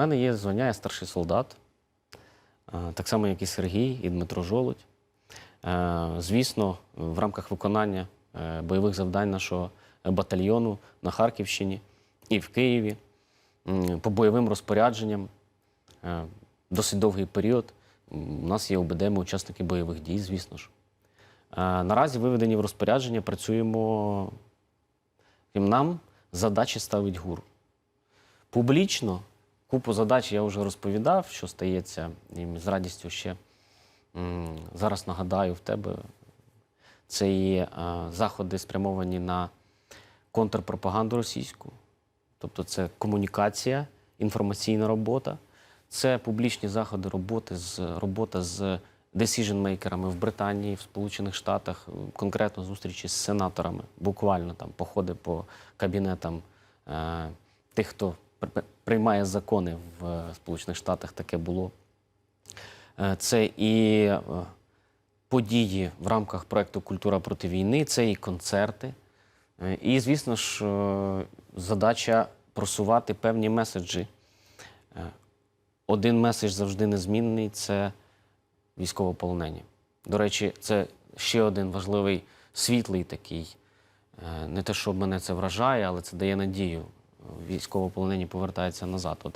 мене є звання, я старший солдат, е, так само, як і Сергій, і Дмитро Жолудь. Е, Звісно, в рамках виконання е, бойових завдань нашого батальйону на Харківщині і в Києві по бойовим розпорядженням досить довгий період. У нас є ОБД, ми учасники бойових дій, звісно ж. Наразі виведені в розпорядження, працюємо. І нам задачі ставить ГУР. Публічно купу задач я вже розповідав, що стається, і з радістю ще зараз нагадаю в тебе. Це є заходи спрямовані на контрпропаганду російську, тобто це комунікація, інформаційна робота, це публічні заходи роботи з робота з decision-мейкерами в Британії, в Сполучених Штатах, конкретно зустрічі з сенаторами, буквально там походи по кабінетам е, тих, хто приймає закони в е, Сполучених Штатах, таке було. Е, Це і е, події в рамках проекту Культура проти війни, це і концерти. І, звісно ж, задача просувати певні меседжі. Один меседж завжди незмінний це військовополонені. До речі, це ще один важливий світлий такий. Не те, що мене це вражає, але це дає надію. Військовополонені повертаються назад. От